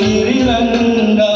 Sri Lanka.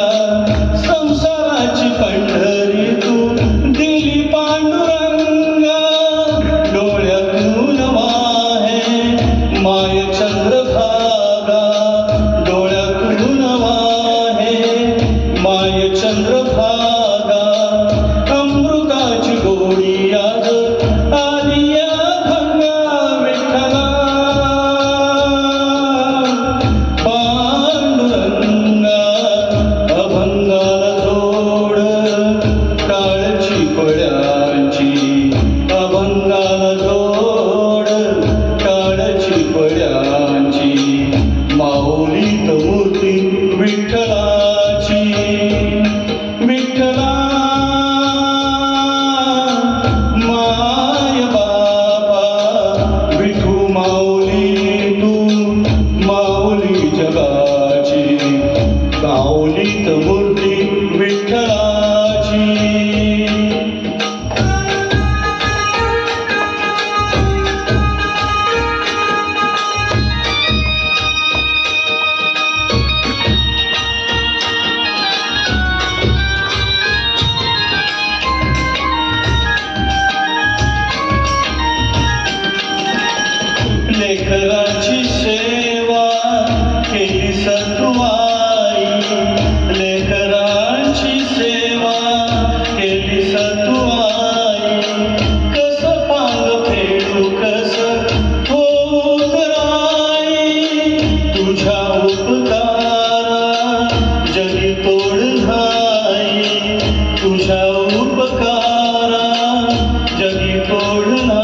लेकराची सेवा केली सतुवाई. लेकराची सेवा केली सतुवाई. कस पांग फेडू कस होतराई तुझ्या उपकारा जगी तोड धाई तुझ्या उपकारा जगी तोड